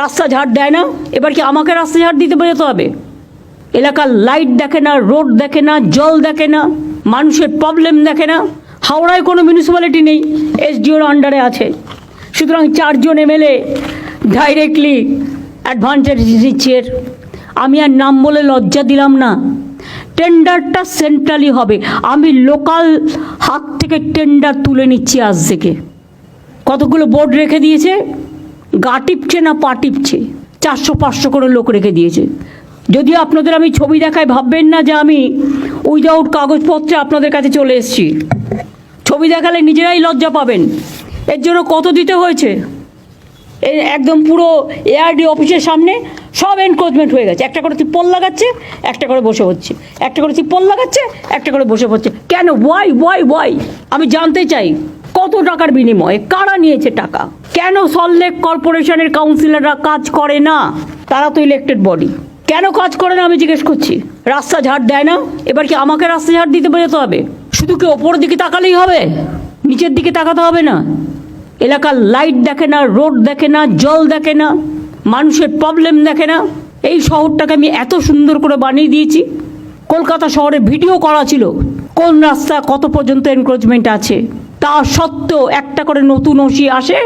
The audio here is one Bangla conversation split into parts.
রাস্তা ঝাড় দেয় না, এবার কি আমাকে রাস্তা ঝাড় দিতে যেতে হবে? এলাকার লাইট দেখে না রোড দেখে না, জল দেখে না, মানুষের প্রবলেম দেখে না, হাওড়ায় কোনো মিউনিসিপ্যালিটি নেই এসডিওর আন্ডারে আছে। সুতরাং চারজন এমএলএ ডাইরেক্টলি অ্যাডভান্টেজ দিচ্ছে। আমি আর নাম বলে লজ্জা দিলাম না। টেন্ডারটা সেন্ট্রালি হবে। আমি লোকাল হাত থেকে টেন্ডার তুলে নিচ্ছি আজ থেকে। কতগুলো বোর্ড রেখে দিয়েছে? গা টিপছে না পা টিপছে? চারশো, পাঁচশো করে লোক রেখে দিয়েছে। যদিও আপনাদের আমি ছবি দেখায় ভাববেন না যে আমি উইদাউট কাগজপত্রে আপনাদের কাছে চলে এসেছি। ছবি দেখালে নিজেরাই লজ্জা পাবেন। এর জন্য কত দিতে হয়েছে? একদম পুরো এআরডি অফিসের সামনে সব এনক্রোচমেন্ট হয়ে গেছে। একটা করে তিপ্পল লাগাচ্ছে, একটা করে বসে হচ্ছে। একটা করে তিপ্পল লাগাচ্ছে, একটা করে বসে হচ্ছে। কেন? ওয়াই ওয়াই ওয়াই আমি জানতে চাই। কত টাকার বিনিময়ে? কারা নিয়েছে টাকা? কেন সল্টলেক কর্পোরেশনের কাউন্সিলররা কাজ করে না? তারা তো ইলেক্টেড বডি কেন কাজ করে না আমি জিজ্ঞেস করছি? রাস্তা ঝাড় দেয় না? এবার কি আমাকে রাস্তা ঝাড় দিতে যেতে হবে? শুধু কি ওপরের দিকে তাকালেই হবে? নিচের দিকে তাকাতে হবে না? এলাকার লাইট দেখে না রোড দেখে না, জল দেখে না, মানুষের প্রবলেম দেখে না? এই শহরটাকে আমি এত সুন্দর করে বানিয়ে দিয়েছি। কলকাতা শহরে ভিডিও করা ছিল। কোন রাস্তা কত পর্যন্ত এনক্রোচমেন্ট আছে? তা সত্ত্বেও একটা করে নতুন ওসি আসে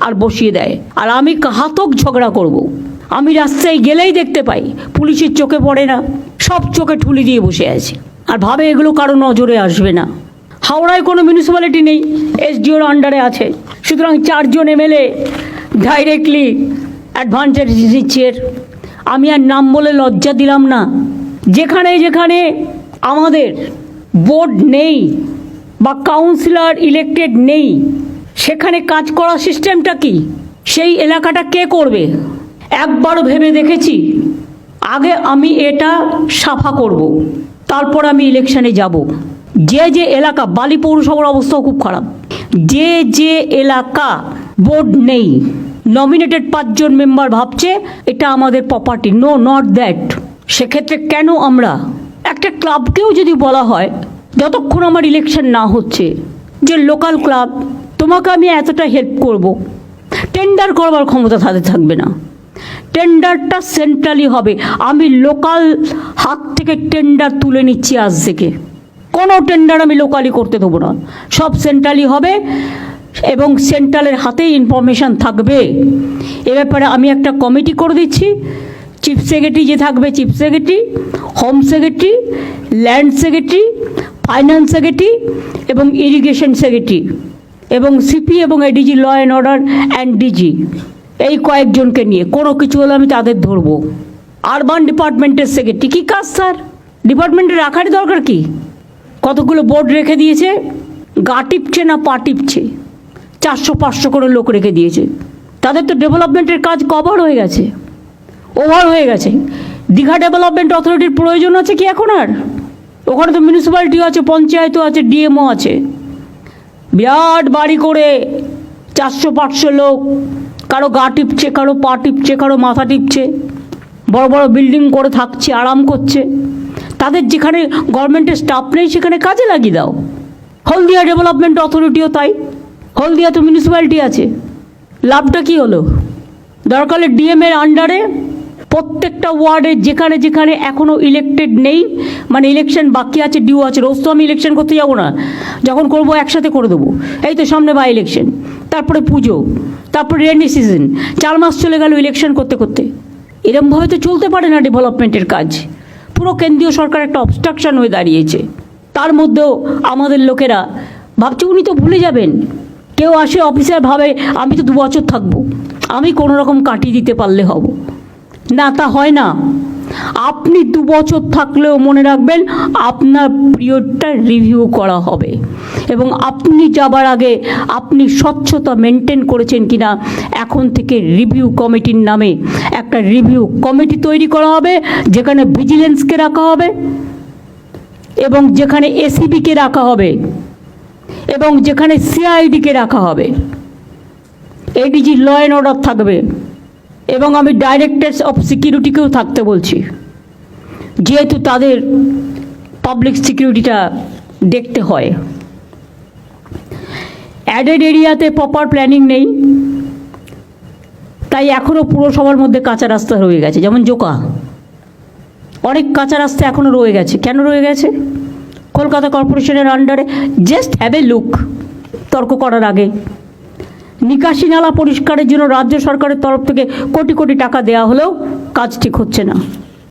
আর বসিয়ে দেয়। আর আমি ঘাতক ঝগড়া করব। আমি রাস্তায় গেলেই দেখতে পাই, পুলিশের চোখে পড়ে না, সব চোখে ঠুলি দিয়ে বসে আছে। আর ভাবে এগুলো কারও নজরে আসবে না। হাওড়ায় কোনো মিউনিসিপ্যালিটি নেই, এসডিওর আন্ডারে আছে। সুতরাং চারজন এমএলএ ডাইরেক্টলি অ্যাডভান্টেজ দিচ্ছে আমি আর নাম বলে লজ্জা দিলাম না। যেখানে যেখানে আমাদের বোর্ড নেই বা কাউন্সিলর ইলেক্টেড নেই। সেখানে কাজ করার সিস্টেমটা কি? সেই এলাকাটা কে করবে? একবারও ভেবে দেখেছি। আগে আমি এটা সাফা করব। তারপর আমি ইলেকশনে যাব। যে যে এলাকা, বালি পৌরসভার অবস্থাও খুব খারাপ। যে যে এলাকা বোর্ড নেই। নমিনেটেড পাঁচজন মেম্বার ভাবছে, এটা আমাদের প্রপার্টি নো নট দ্যাট সেক্ষেত্রে কেন আমরা? একটা ক্লাবকেও যদি বলা হয় যতক্ষণ আমার ইলেকশন না হচ্ছে, যে লোকাল ক্লাব তোমাকে আমি এতটা হেল্প করব। টেন্ডার করবার ক্ষমতা তাদের থাকবে না। টেন্ডারটা সেন্ট্রালি হবে। আমি লোকাল হাত থেকে টেন্ডার তুলে নিচ্ছি আজ থেকে। কোনো টেন্ডার আমি লোকালি করতে দেবো না। সব সেন্ট্রালি হবে এবং সেন্ট্রালের হাতেই ইনফরমেশান থাকবে। এ ব্যাপারে আমি একটা কমিটি করে দিচ্ছি। চিফ সেক্রেটারি যে থাকবে chief secretary home secretary land secretary finance secretary এবং ইরিগেশন সেক্রেটারি এবং সিপি এবং ADG, law and order and DG. এই কয়েকজনকে নিয়ে কোনো কিছু হলে আমি তাদের ধরবো। আরবান ডিপার্টমেন্টের সেক্রেটারি। কী কাজ স্যার? ডিপার্টমেন্টে রাখারই দরকার কি? কতগুলো বোর্ড রেখে দিয়েছে? গা টিপছে না পা টিপছে? চারশো, পাঁচশো করে লোক রেখে দিয়েছে। তাদের তো ডেভেলপমেন্টের কাজ কভার হয়ে গেছে। ওভার হয়ে গেছে। দীঘা ডেভেলপমেন্ট অথরিটির প্রয়োজন আছে কি এখন আর? ওখানে তো মিউনিসিপ্যালিটিও আছে, পঞ্চায়েতও আছে ডিএমও আছে। বিরাট বাড়ি করে চারশো, পাঁচশো লোক, কারও গা টিপছে, কারও পা টিপছে, কারও মাথা টিপছে, বড় বড় বিল্ডিং করে থাকছে, আরাম করছে। তাদের যেখানে গভর্নমেন্টের স্টাফ নেই, সেখানে কাজে লাগিয়ে দাও। হলদিয়া ডেভেলপমেন্ট অথরিটিও তাই। হলদিয়া তো মিউনিসিপ্যালিটি আছে। লাভটা কি হলো? দরকার হলে ডিএম এর আন্ডারে প্রত্যেকটা ওয়ার্ডে যেখানে যেখানে এখনও ইলেক্টেড নেই মানে ইলেকশন বাকি আছে ডিউ আছে, রোজ তো আমি ইলেকশন করতে যাব না। যখন করব একসাথে করে দেবো। এই তো সামনে বা ইলেকশন তারপরে পুজো, তারপরে রেনি সিজন চার মাস চলে গেল ইলেকশন করতে করতে। এরমভাবে তো চলতে পারে না ডেভেলপমেন্টের কাজ। পুরো কেন্দ্রীয় সরকার একটা অবস্ট্রাকশন হয়ে দাঁড়িয়েছে। তার মধ্যেও আমাদের লোকেরা ভাবছে, উনি তো ভুলে যাবেন। কেউ আসে অফিসার ভাবে, আমি তো দু বছর থাকব। আমি কোনো রকম কাটিয়ে দিতে পারলে হব। না, তা হয় না। আপনি দু বছর থাকলেও মনে রাখবেন আপনার পিরিয়ডটা রিভিউ করা হবে। এবং আপনি যাবার আগে আপনি স্বচ্ছতা মেনটেন করেছেন কি না এখন থেকে রিভিউ কমিটির নামে একটা রিভিউ কমিটি তৈরি করা হবে, যেখানে ভিজিলেন্সকে রাখা হবে এবং যেখানে এসিবিকে রাখা হবে এবং যেখানে সিআইডিকে রাখা হবে। এডিজি ল অ্যান্ড অর্ডার থাকবে। এবং আমি ডাইরেক্টরস অফ সিকিউরিটিকেও থাকতে বলছি। যেহেতু তাদের পাবলিক সিকিউরিটিটা দেখতে হয়। অ্যাডেড এরিয়াতে প্রপার প্ল্যানিং নেই। তাই এখনও পুরসভার মধ্যে কাঁচা রাস্তা রয়ে গেছে, যেমন জোকা। অনেক কাঁচা রাস্তা এখনও রয়ে গেছে। কেন রয়ে গেছে? কলকাতা কর্পোরেশনের আন্ডারে জাস্ট হ্যাভ এ লুক তর্ক করার আগে। নিকাশি নালা পরিষ্কারের জন্য রাজ্য সরকারের তরফ থেকে কোটি কোটি টাকা দেওয়া হলেও কাজ ঠিক হচ্ছে না।